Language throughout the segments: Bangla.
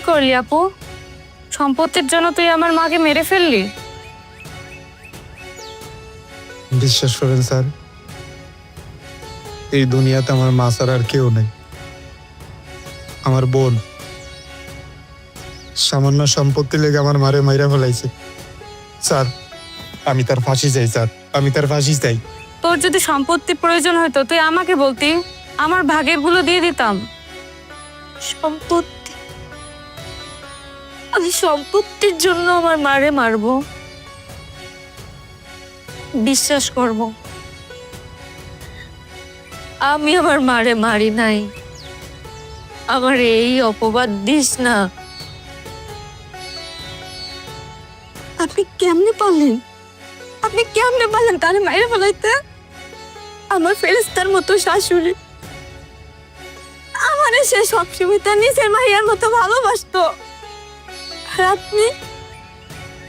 করলি আপু? সম্পত্তির জন্য তুই আমার মাকে মেরে ফেললি? বিশ্বাস করেন স্যার। এই দুনিয়াতে আমার মা ছাড়া আর কেউ নেই। আমার বোন সামান্য সম্পত্তি লেগে আমার মারে মাইরা ফেলাইছে। স্যার আমি তার ফাঁসি চাই স্যার। আমি তার ফাঁসি চাই। তোর যদি সম্পত্তির প্রয়োজন হতো তুই আমাকে বলতি। আমার ভাগেরগুলো দিয়ে দিতাম। সম্পত্তি আমি সম্পত্তির জন্য আমার মারে মারবো। বিশ্বাস করব। আমি আমার মারে মারি নাই। আমার এই অপবাদ দিস না। আপনি কেমনে পারলেন? আপনি কেমনে পারলেন তাহলে মাইরে ফেলাইতে? আমার ফেরেস্তার মতো শাশুড়ি। আমারে সে সবসময় তার নিজের মাইয়ার মতো ভালোবাসতো। আর আপনি?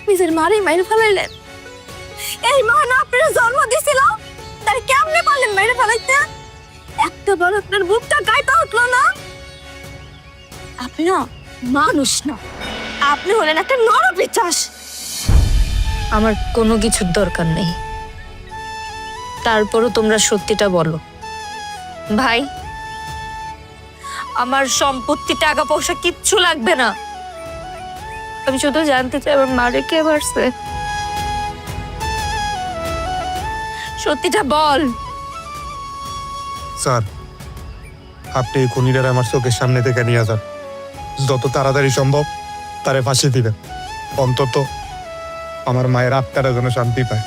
নিজের মারে মাইরে ফেলাইলেন। এই মা না আপনার জন্ম দিছিল? তার কেমনে পারলেন মাইরে ফেলাইতে? একটা বার আপনার বুকটা গাইতে উঠল না? আপনি না মানুষ না। আপনি হলেন একটা নরপিচাস আমার কোনো কিছুর দরকার নেই। তারপরও তোমরা সত্যিটা বলো। ভাই, আমার সম্পত্তি টাকা পয়সা কিচ্ছু লাগবে না। আমি শুধু জানতে চাই আমার মারে কে মারছে? সত্যিটা বল। স্যার, আপনি খুনিরা আমার চোখের সামনে থেকে নিয়ে যান। যত তাড়াতাড়ি সম্ভব তারে ফাঁসি দিবেন। অন্তত আমার মায়ের আত্মারা যেন শান্তি পায়।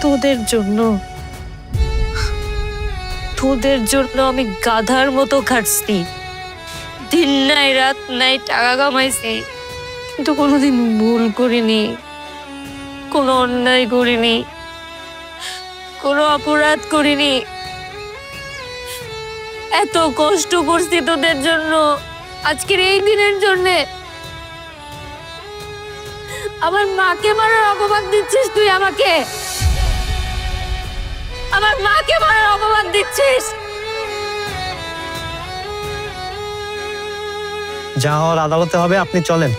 তোদের জন্য। তোদের জন্য আমি গাধার মতো খাটছি। দিন নাই, রাত নাই, টাকা কামাইছি। কিন্তু কোনোদিন ভুল করিনি। কোনো অন্যায় করিনি। কোনো অপরাধ করিনি। এত কষ্ট করছি তোদের জন্য। আজকের এই দিনের জন্যে। আমার মাকে মারার অপবাদ দিচ্ছিস তুই আমাকে? আমার মাকে মারার অপবাদ দিচ্ছিস? যা হওয়ার আদালতে হবে আপনি চলেন।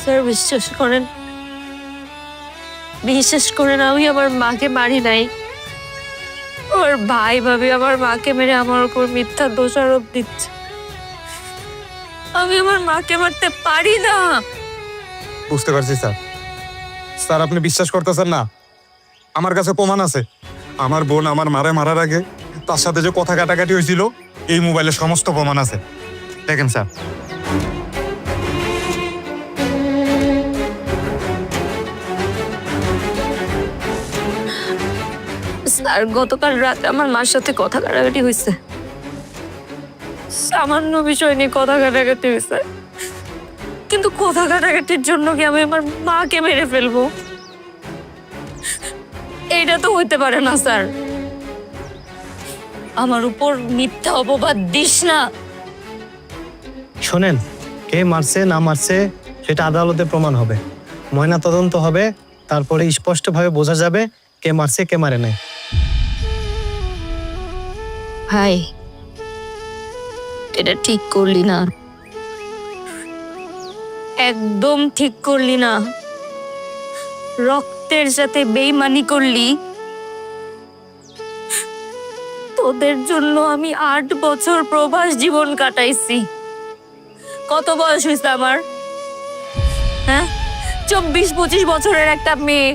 স্যার বিশ্বাস করেন? বিশ্বাস করেন আমি আমার মাকে মারি নাই। ওর ভাই ভাবি আমার মাকে মেরে আমার উপর মিথ্যা দোষারোপ দিচ্ছে। আমি আমার মাকে মারতে পারি না। বুঝতে পারছি স্যার। স্যার আপনি বিশ্বাস করতেছেন না? আমার কাছে প্রমাণ আছে। আমার বোন আমার মারে মারার আগে তার সাথে যে কথা কাটাকাটি হয়েছিল, এই মোবাইলে সমস্ত প্রমাণ আছে। দেখেন স্যার। স্যার, গতকাল রাতে আমার মার সাথে কথা কাটাকাটি হয়েছে। সামান্য বিষয় নিয়ে কথা কাটাকাটি হয়েছে। কিন্তু কথা কাটাকাটির জন্য কি আমি আমার মাকে মেরে ফেলব? এইটা তো হইতে পারে না স্যার। আমার উপর মিথ্যা অপবাদ দিস না। শোনেন কে মারছে না মারছে সেটা আদালতে প্রমাণ হবে। ময়না তদন্ত হবে তারপরে স্পষ্টভাবে বোঝা যাবে কে মারছে কে মারে নাই। ভাই এটা ঠিক করলি না। একদম ঠিক করলি না। রক্তের সাথে বেইমানি করলি? তোদের জন্য আমি আট বছর প্রবাস জীবন কাটাইছি। কত বয়স হয়েছে আমার? হ্যাঁ? চব্বিশ, পঁচিশ বছরের একটা মেয়ে।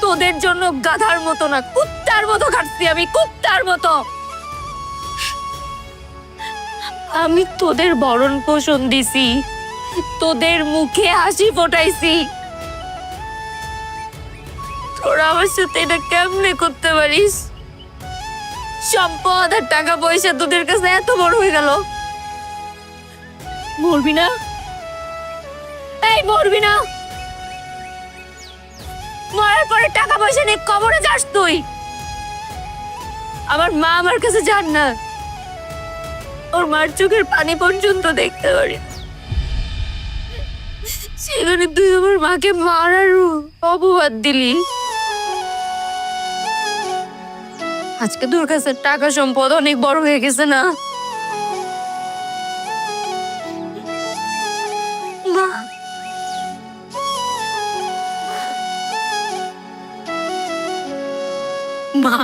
তোদের জন্য গাধার মতো না, কুত্তার মতো খাটছি আমি, কুত্তার মতো। আমি তোদের বরণ পোষণ দিছি, তোদের মুখে হাসি ফোটাইছি। তোরা আমার সাথে এটা কেমনে করতে পারিস? সম্পদ আর টাকা পয়সা তোদের কাছে এত বড় হয়ে গেল। মরবি না? এই, মরবি না? মরার পরে টাকা পয়সা নিয়ে কবরে যাস তুই। আমার মা আমার কাছে যান না। ওর মার চোখের পানি পর্যন্ত দেখতে পারি সেখানে তুই আমার মাকে মারার অপবাদ দিলি। আজকে তোর কাছে টাকা সম্পদ অনেক বড় হয়ে গেছে না? মা। মা।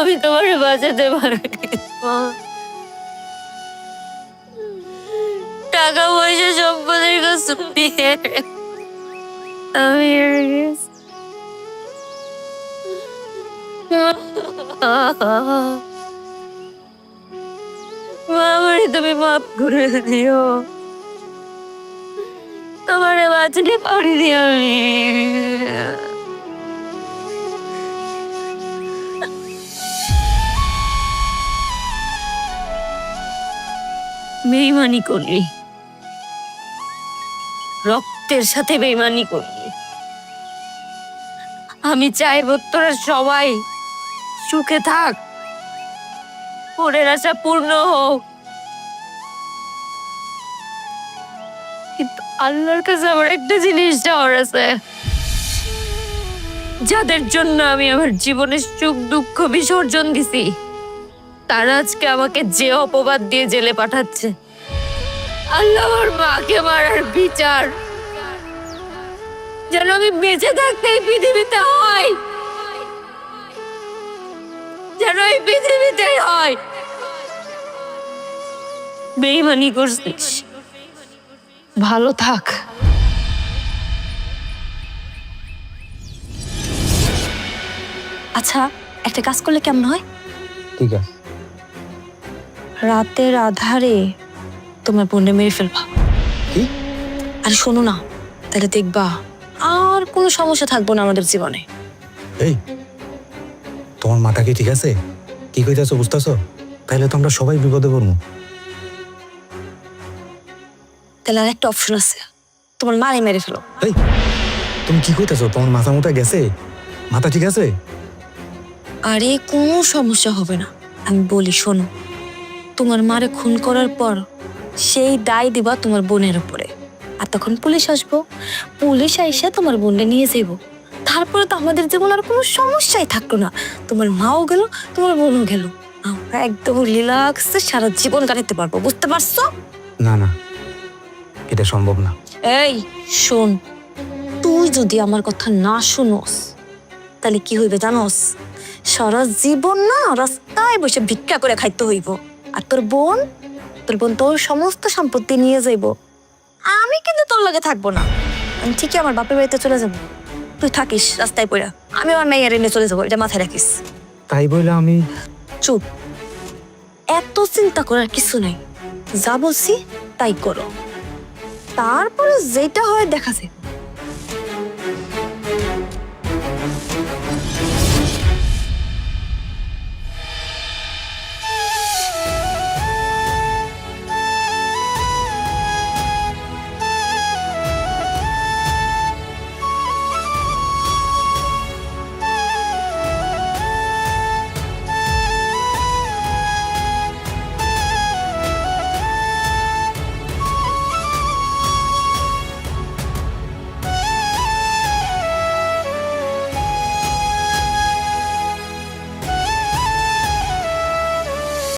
আমি তোমার বাঁচাতে পারিনি টাকা পয়সা সম্পদের কাছে আমি তুমি মাফ করে দিও। তোমারে পারিনি আমি। বেইমানি করলি। রক্তের সাথে বেইমানি করলি। আমি চাইব তোরা সবাই সুখে থাক। পরের আশা পূর্ণ হোক। কিন্তু আল্লাহর কাছে আমার একটা জিনিস চাওয়ার আছে। যাদের জন্য আমি আমার জীবনের সুখ, দুঃখ, বিসর্জন দিছি, তারা আজকে আমাকে যে অপবাদ দিয়ে জেলে পাঠাচ্ছে আল্লাহ মাকে মারার বিচার। যেন আমি বেঁচে থাকতে পৃথিবীতে হয়। যেন এই পৃথিবীতে হয়। বেইমানি করছিস। ভালো থাক। আচ্ছা একটা কাজ করলে কেমন হয়? ঠিক আছে। রাতের আধারে তোমার বোনকে মেরে ফেলবা। কি? আর শোনো না তাহলে দেখবা আর কোনো সমস্যা থাকব না আমাদের জীবনে। এই তোমার মাথা কি ঠিক আছে? কি কইতেছো বুঝতেছো? তাহলে তো আমরা সবাই বিপদে পড়ব। তাহলে আর একটা অপশন আছে। তোমার মারে মেরে ফেলো। এই তুমি কি কইতেছো তোমার মাথা মোটা গেছে? মাথা ঠিক আছে? আরে কোনো সমস্যা হবে না। আমি বলি শোনো তোমার মারে খুন করার পর সেই দায় দিবা তোমার বোনের উপরে। আর তখন পুলিশ আসব। পুলিশ আইসা তোমার বোনকে নিয়ে যাইব। তারপরে তো আমাদের জীবন আর কোনো সমস্যাই থাকল না। তোমার মাও গেল তোমার বোনও গেল। আমরা একদম রিল্যাক্সে সারা জীবন কাটাতে পারব বুঝতে পারছ? না না এটা সম্ভব না। এই শোন তুই যদি আমার কথা না শুনোস তাহলে কি হইবে জানোস? সারা জীবন না রাস্তায় বসে ভিক্ষা করে খাইতে হইব। আর তোর বোন? তোর বোন তোর সমস্ত সম্পত্তি নিয়ে যাইব। আমি কিন্তু তোর লগে থাকব না। আমি ঠিকই আমার বাপের বাড়িতে চলে যাব। তুই থাকিস রাস্তায় পড়া আমি আমার মেয়ের এনে চলে যাব এটা মাথায় রাখিস। তাই বলে আমি চুপ। এত চিন্তা করার কিছু নাই। যা বলছি তাই করো। তারপরে যেটা হয় দেখা যায়